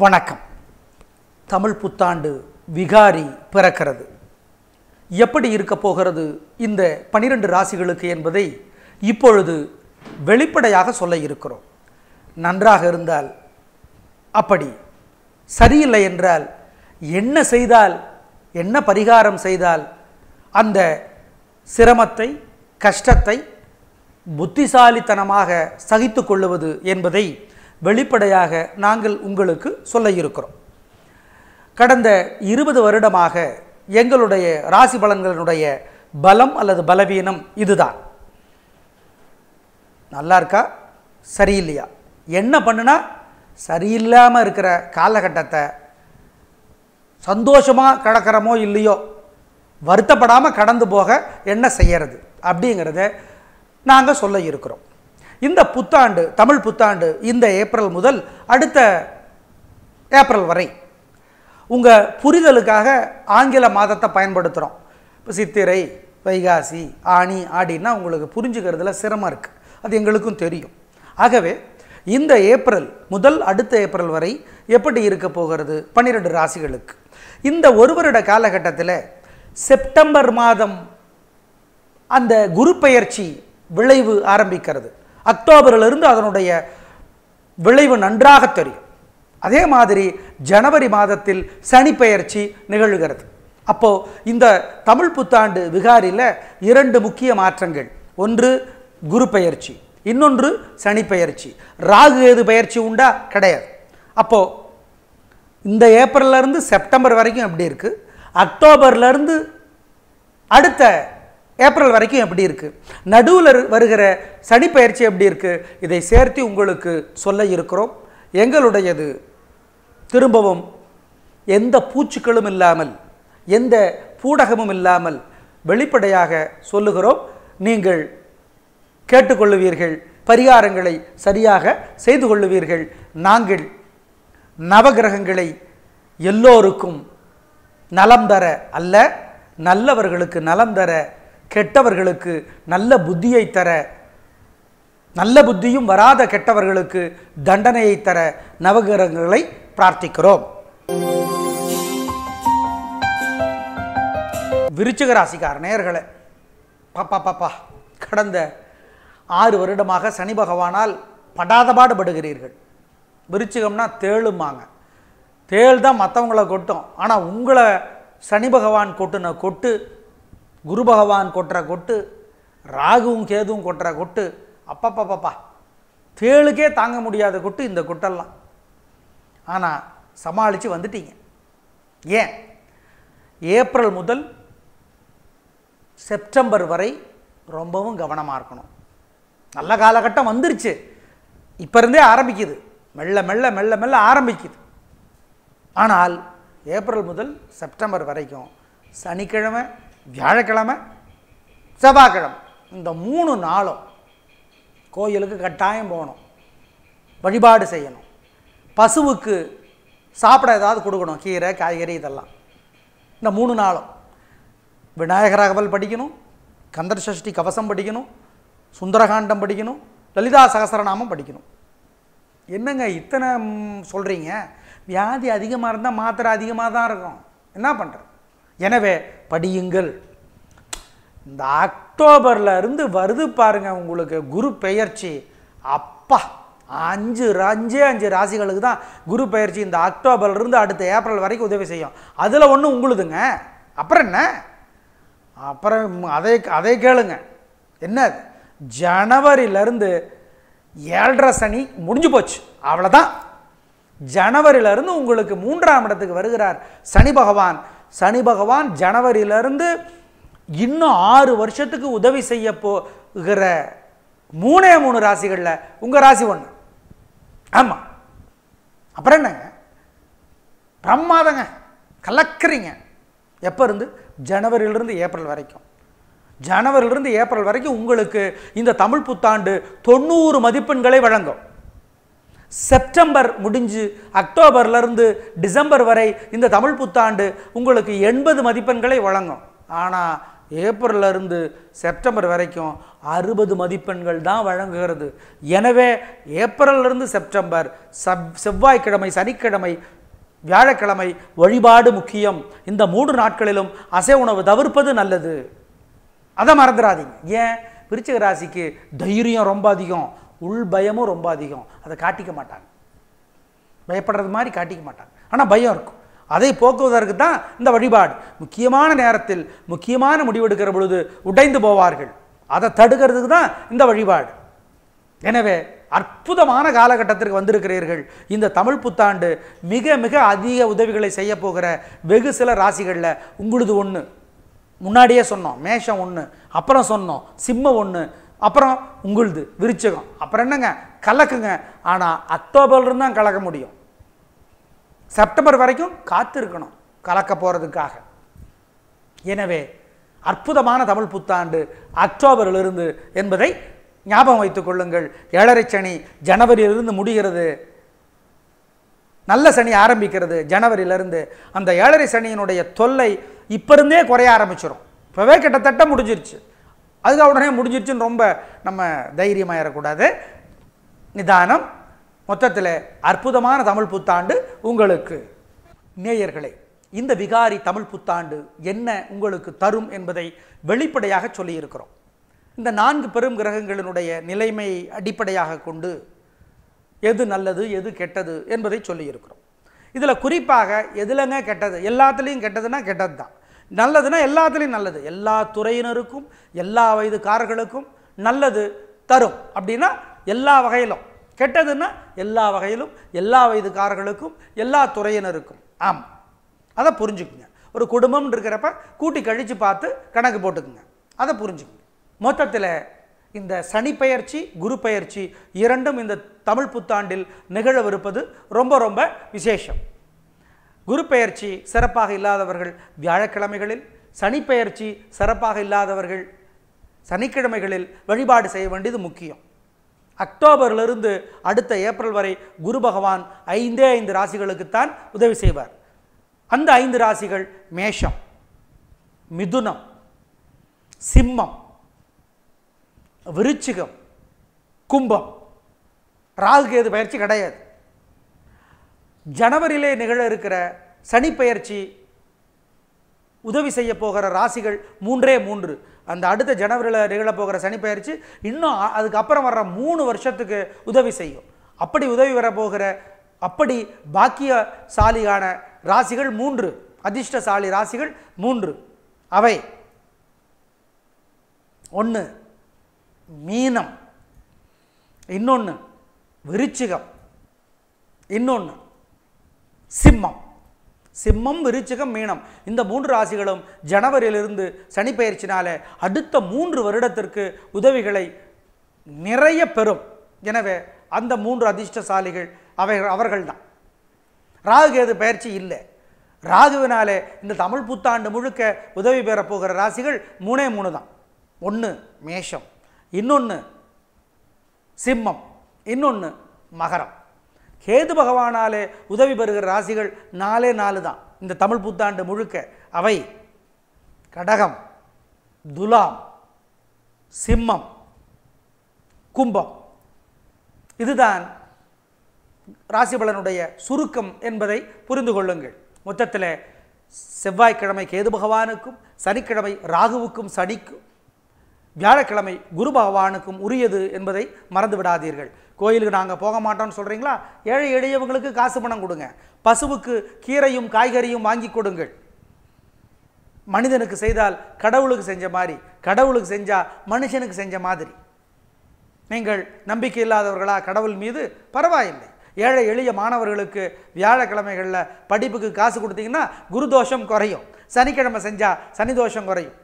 வணக்கம். தமிழ் புத்தாண்டு விகாரி பிறக்கிறது. எப்படி இருக்க போகிறது இந்த பனிரெண்டு ராசிகளுக்கு என்பதை இப்பொழுது வெளிப்படையாக சொல்ல இருக்கிறோம். நன்றாக இருந்தால் அப்படி. சரியில்லை என்றால் என்ன செய்தால் என்ன பரிகாரம் செய்தால் அந்த சிரமத்தை கஷ்டத்தை புத்திசாலித்தனமாக சகித்து கொள்ளுவது என்பதை வெளிப்படையாக நாங்கள் உங்களுக்கு சொல்ல இருக்கிறோம். கடந்த இருபது வருடமாக எங்களுடைய ராசி பலன்களினுடைய பலம் அல்லது பலவீனம் இதுதான். நல்லா இருக்கா? சரியில்லையா? என்ன பண்ணுனா சரியில்லாமல் இருக்கிற காலகட்டத்தை சந்தோஷமாக கடக்கிறோமோ இல்லையோ வருத்தப்படாமல் கடந்து போக என்ன செய்யறது அப்படிங்கிறத நாங்கள் சொல்ல இருக்கிறோம். இந்த புத்தாண்டு தமிழ் புத்தாண்டு இந்த ஏப்ரல் முதல் அடுத்த ஏப்ரல் வரை உங்கள் புரிதலுக்காக ஆங்கில மாதத்தை பயன்படுத்துகிறோம் இப்போ சித்திரை வைகாசி ஆனி ஆடின்னா உங்களுக்கு புரிஞ்சுக்கிறதுல சிரமம் இருக்குது அது எங்களுக்கும் தெரியும். ஆகவே இந்த ஏப்ரல் முதல் அடுத்த ஏப்ரல் வரை எப்படி இருக்க போகிறது? பன்னிரெண்டு ராசிகளுக்கு. இந்த ஒரு வருட காலகட்டத்தில் செப்டம்பர் மாதம் அந்த குரு பெயர்ச்சி விளைவு ஆரம்பிக்கிறது. அக்டோபரிலிருந்து அதனுடைய விளைவு நன்றாக தெரியும். அதே மாதிரி ஜனவரி மாதத்தில் சனி பெயர்ச்சி நிகழ்கிறது. அப்போது இந்த தமிழ் புத்தாண்டு விகாரியில் இரண்டு முக்கிய மாற்றங்கள். ஒன்று குரு பெயர்ச்சி இன்னொன்று சனி பெயர்ச்சி ராகு ஏது பெயர்ச்சி உண்டா? கிடையாது. அப்போது இந்த ஏப்ரல்ல இருந்து செப்டம்பர் வரைக்கும் எப்படி இருக்குது அக்டோபர்லேருந்து அடுத்த ஏப்ரல் வரைக்கும் எப்படி இருக்குது நடுவில் வருகிற சனி பயிற்சி எப்படி இருக்கு? இதை சேர்த்து உங்களுக்கு சொல்ல இருக்கிறோம். எங்களுடையது திரும்பவும் எந்த பூச்சுக்களும் இல்லாமல் எந்த பூடகமும் இல்லாமல் வெளிப்படையாக சொல்லுகிறோம். நீங்கள் கேட்டுக்கொள்ளுவீர்கள் பரிகாரங்களை சரியாக செய்து கொள்ளுவீர்கள். நாங்கள் நவகிரகங்களை எல்லோருக்கும் நலம் தர அல்ல நல்லவர்களுக்கு நலம் தர கெட்டவர்களுக்கு நல்ல புத்தியை தர நல்ல புத்தியும் வராத கெட்டவர்களுக்கு தண்டனையை தர நவகிரகங்களை பிரார்த்திக்கிறோம். விருச்சிக ராசிக்கார நேயர்களே பாப்பா பாப்பா கடந்த ஆறு வருடமாக சனி பகவானால் படாத பாடுபடுகிறீர்கள் விருச்சிகம்னா தேளுமாங்க தேள் தான் மற்றவங்கள கொட்டும். ஆனால் உங்களை சனி பகவான் கொட்டுன கொட்டு குரு பகவான் கொட்டுற கொட்டு ராகுவும் கேதுவும் கொட்டுற கொட்டு அப்பப்பப்பப்பா. தேளுக்கே தாங்க முடியாத கொட்டு இந்த கொட்டெல்லாம். ஆனால் சமாளித்து வந்துட்டீங்க. ஏன்? ஏப்ரல் முதல் செப்டம்பர் வரை ரொம்பவும் கவனமாக இருக்கணும். நல்ல காலகட்டம் வந்துருச்சு. இப்போ இருந்தே ஆரம்பிக்குது. மெல்ல மெல்ல மெல்ல மெல்ல ஆரம்பிக்குது. ஆனால் ஏப்ரல் முதல் செப்டம்பர் வரைக்கும் சனிக்கிழமை வியாழக்கிழமை செவ்வாய்க்கிழமை. இந்த மூணு நாளும் கோயிலுக்கு கட்டாயம் போகணும். வழிபாடு செய்யணும். பசுவுக்கு சாப்பிட ஏதாவது கொடுக்கணும் கீரை காய்கறி இதெல்லாம். இந்த மூணு நாளும். விநாயகர் அகவல் படிக்கணும் கந்தர் சஷ்டி கவசம் படிக்கணும் சுந்தரகாண்டம் படிக்கணும் லலிதா சகசரநாமம் படிக்கணும். என்னங்க இத்தனை சொல்கிறீங்க வியாதி அதிகமாக இருந்தால் மாத்திரை அதிகமாக தான் இருக்கும். என்ன பண்ணுறது எனவே படியுங்கள். இந்த அக்டோபரில் இருந்து வருது பாருங்க உங்களுக்கு குரு பெயர்ச்சி. அப்பா அஞ்சு அஞ்சே அஞ்சு ராசிகளுக்கு தான் குரு பயிற்சி இந்த அக்டோபர்லேருந்து அடுத்த ஏப்ரல் வரைக்கும் உதவி செய்யும். அதில் ஒன்று உங்களுதுங்க. அப்புறம் என்ன? அப்புறம் அதை அதை கேளுங்க. என்ன ஜனவரியிலேருந்து ஏழரை சனி முடிஞ்சு போச்சு. அவ்வளோதான் ஜனவரியிலேருந்து உங்களுக்கு மூன்றாம் இடத்துக்கு வருகிறார் சனி பகவான். சனி பகவான் ஜனவரியிலிருந்து இன்னும் ஆறு வருஷத்துக்கு உதவி செய்ய போகிற மூணே மூணு ராசிகளில் உங்கள் ராசி ஒன்று ஆமாம் அப்புறம் என்னங்க? பிரமாதங்க கலக்குறீங்க. எப்போ இருந்து? ஜனவரியிலிருந்து ஏப்ரல் வரைக்கும். ஜனவரியிலிருந்து ஏப்ரல் வரைக்கும் உங்களுக்கு இந்த தமிழ் புத்தாண்டு தொண்ணூறு மதிப்பெண்களை வழங்கும். செப்டம்பர் முடிஞ்சு அக்டோபர்லேருந்து டிசம்பர் வரை இந்த தமிழ் புத்தாண்டு உங்களுக்கு எண்பது மதிப்பெண்களை வழங்கும். ஆனால் ஏப்ரல்லருந்து செப்டம்பர் வரைக்கும் அறுபது மதிப்பெண்கள் தான் வழங்குகிறது. எனவே ஏப்ரல்லிருந்து செப்டம்பர் சப் செவ்வாய்க்கிழமை சனிக்கிழமை வியாழக்கிழமை வழிபாடு முக்கியம். இந்த மூன்று நாட்களிலும் அசை உணவு தவிர்ப்பது நல்லது. அதை மறந்துடாதீங்க. ஏன்? விருச்சிக ராசிக்கு தைரியம் ரொம்ப அதிகம். உள் பயமும் ரொம்ப அதிகம். அதை காட்டிக்க மாட்டாங்க. பயப்படுறது மாதிரி காட்டிக்க மாட்டாங்க. ஆனால் பயம் இருக்கும். அதை போக்குவதற்கு தான் இந்த வழிபாடு. முக்கியமான நேரத்தில் முக்கியமான முடிவெடுக்கிற பொழுது உடைந்து போவார்கள். அதை தடுக்கிறதுக்கு தான் இந்த வழிபாடு. எனவே அற்புதமான காலகட்டத்திற்கு வந்திருக்கிறீர்கள். இந்த தமிழ் புத்தாண்டு மிக மிக அதிக உதவிகளை செய்ய போகிற வெகு சில ராசிகளில் உங்களுது ஒன்று முன்னாடியே சொன்னோம். மேஷம் ஒன்று அப்புறம் சொன்னோம். சிம்மம் ஒன்று அப்புறம் உங்களுது விருச்சகம். அப்புறம் என்னங்க? கலக்குங்க. ஆனால் அக்டோபர்லேருந்து தான் கலக்க முடியும். செப்டம்பர் வரைக்கும் காத்திருக்கணும் கலக்க போகிறதுக்காக எனவே அற்புதமான தமிழ் புத்தாண்டு அக்டோபரிலிருந்து என்பதை ஞாபகம் வைத்துக் கொள்ளுங்கள். ஏழரை சனி ஜனவரியிலிருந்து முடிகிறது. நல்ல சனி ஆரம்பிக்கிறது ஜனவரியிலிருந்து. அந்த ஏழரை சனியினுடைய தொல்லை இப்போ இருந்தே குறைய ஆரம்பிச்சிடும் இப்போவே கிட்டத்தட்ட முடிஞ்சிருச்சு. அதுக்கு உடனே முடிஞ்சிருச்சுன்னு ரொம்ப நம்ம தைரியமாயிடக்கூடாது நிதானம். மொத்தத்தில் அற்புதமான தமிழ் புத்தாண்டு உங்களுக்கு. நேயர்களே இந்த விகாரி தமிழ் புத்தாண்டு என்ன உங்களுக்கு தரும் என்பதை வெளிப்படையாக சொல்லியிருக்கிறோம். இந்த நான்கு பெரும் கிரகங்களினுடைய நிலைமை அடிப்படையாக கொண்டு எது நல்லது எது கெட்டது என்பதை சொல்லியிருக்கிறோம். இதில் குறிப்பாக எதுலங்க கெட்டது? எல்லாத்துலேயும் கெட்டதுன்னா கெட்டது தான் நல்லதுன்னா எல்லாத்துலேயும் நல்லது. எல்லா துறையினருக்கும் எல்லா வயதுக்காரர்களுக்கும் நல்லது தரும். அப்படின்னா எல்லா வகையிலும். கெட்டதுன்னா எல்லா வகையிலும் எல்லா வயதுக்காரர்களுக்கும் எல்லா துறையினருக்கும். ஆம். அதை புரிஞ்சுக்குங்க. ஒரு குடும்பம் இருக்கிறப்ப கூட்டி கழித்து பார்த்து கணக்கு போட்டுக்குங்க. அதை புரிஞ்சுக்குங்க. மொத்தத்தில் இந்த சனி பயிற்சி குரு பயிற்சி இரண்டும் இந்த தமிழ் புத்தாண்டில் நிகழவிருப்பது ரொம்ப ரொம்ப விசேஷம். குரு பெயர்ச்சி சிறப்பாக இல்லாதவர்கள் வியாழக்கிழமைகளில் சனி பெயர்ச்சி சிறப்பாக இல்லாதவர்கள் சனிக்கிழமைகளில் வழிபாடு செய்ய வேண்டியது முக்கியம். அக்டோபரிலிருந்து அடுத்த ஏப்ரல் வரை குரு பகவான் ஐந்தே ஐந்து ராசிகளுக்குத்தான் உதவி செய்வார். அந்த ஐந்து ராசிகள் மேஷம் மிதுனம் சிம்மம் விருச்சிகம் கும்பம். ராகு பயிற்சி கிடையாது. ஜனவரியிலே நிகழ இருக்கிற சனிப்பெயர்ச்சி உதவி செய்ய போகிற ராசிகள் மூன்றே மூன்று. அந்த அடுத்த ஜனவரியில் நிகழப்போகிற சனி இன்னும் அதுக்கப்புறம் வர்ற மூணு வருஷத்துக்கு உதவி செய்யும். அப்படி உதவி வரப்போகிற அப்படி பாக்கியசாலியான ராசிகள் மூன்று. அதிர்ஷ்டசாலி ராசிகள் மூன்று. அவை ஒன்று மீனம். இன்னொன்று விருச்சிகம். இன்னொன்று சிம்மம். சிம்மம் விருச்சிகம் மீனம். இந்த மூன்று ராசிகளும் ஜனவரியிலிருந்து சனிப்பெயர்ச்சினால அடுத்த மூன்று வருடத்திற்கு உதவிகளை நிறைய பெறும். எனவே அந்த மூன்று அதிர்ஷ்டசாலிகள் அவை அவர்கள்தான். ராகுகேது பயிற்சி இல்லை. ராகுவினாலே இந்த தமிழ் புத்தாண்டு முழுக்க உதவி பெறப்போகிற ராசிகள் மூணே மூணு தான். ஒன்று மேஷம் இன்னொன்று சிம்மம் இன்னொன்று மகரம். கேது பகவானாலே உதவி பெறுகிற ராசிகள் நாலே நாலு தான். இந்த தமிழ் புத்தாண்டு முழுக்க. அவை கடகம் துலாம் சிம்மம் கும்பம். இதுதான் ராசிபலனுடைய சுருக்கம் என்பதை புரிந்து கொள்ளுங்கள். மொத்தத்தில் செவ்வாய்க்கிழமை கேது பகவானுக்கும் சனிக்கிழமை ராகுவுக்கும் சனிக்கும் வியாழக்கிழமை குரு பகவானுக்கும் உரியது என்பதை மறந்து விடாதீர்கள். கோயிலுக்கு நாங்கள் போக மாட்டோம்னு சொல்கிறீங்களா ஏழை எளியவங்களுக்கு காசு பணம் கொடுங்க. பசுவுக்கு கீரையும் காய்கறியும் வாங்கி கொடுங்கள். மனிதனுக்கு செய்தால் கடவுளுக்கு செஞ்ச மாதிரி கடவுளுக்கு செஞ்சால் மனுஷனுக்கு செஞ்ச மாதிரி. நீங்கள் நம்பிக்கை இல்லாதவர்களா? கடவுள் மீது பரவாயில்லை. ஏழை எளிய மாணவர்களுக்கு வியாழக்கிழமைகளில் படிப்புக்கு காசு கொடுத்தீங்கன்னா குரு தோஷம் குறையும். சனிக்கிழமை செஞ்சால் சனி தோஷம் குறையும்.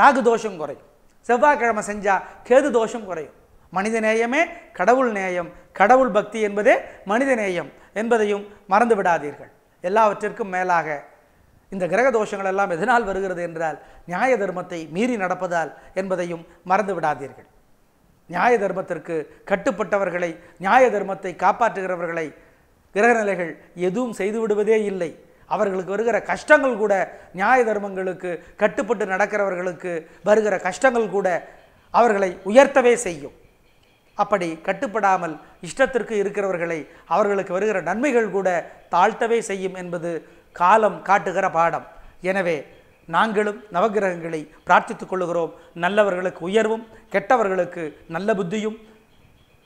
ராகு தோஷம் குறையும். செவ்வாய்க்கிழமை செஞ்சால் கேது தோஷம் குறையும். மனித நேயமே கடவுள் நேயம். கடவுள் பக்தி என்பதே மனித நேயம் என்பதையும் மறந்து விடாதீர்கள். எல்லாவற்றிற்கும் மேலாக இந்த கிரக தோஷங்கள் எல்லாம் எதனால் வருகிறது என்றால் நியாய தர்மத்தை மீறி நடப்பதால் என்பதையும் மறந்து விடாதீர்கள். நியாய தர்மத்திற்கு கட்டுப்பட்டவர்களை நியாய தர்மத்தை காப்பாற்றுகிறவர்களை கிரகநிலைகள் எதுவும் செய்து விடுவதே இல்லை. அவர்களுக்கு வருகிற கஷ்டங்கள் கூட நியாய தர்மங்களுக்கு கட்டுப்பட்டு நடக்கிறவர்களுக்கு வருகிற கஷ்டங்கள் கூட அவர்களை உயர்த்தவே செய்யும். அப்படி கட்டுப்படாமல் இஷ்டத்திற்கு இருக்கிறவர்களை அவர்களுக்கு வருகிற நன்மைகள் கூட தாழ்த்தவே செய்யும் என்பது காலம் காட்டுகிற பாடம். எனவே நாங்களும் நவகிரகங்களை பிரார்த்தித்துக் கொள்ளுகிறோம். நல்லவர்களுக்கு உயர்வும் கெட்டவர்களுக்கு நல்ல புத்தியும்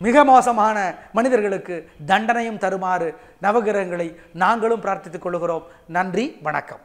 மிக மோசமான மனிதர்களுக்கு தண்டனையும் தருமாறு நவகிரகங்களை நாங்களும் பிரார்த்தித்துக் கொள்கிறோம் நன்றி வணக்கம்.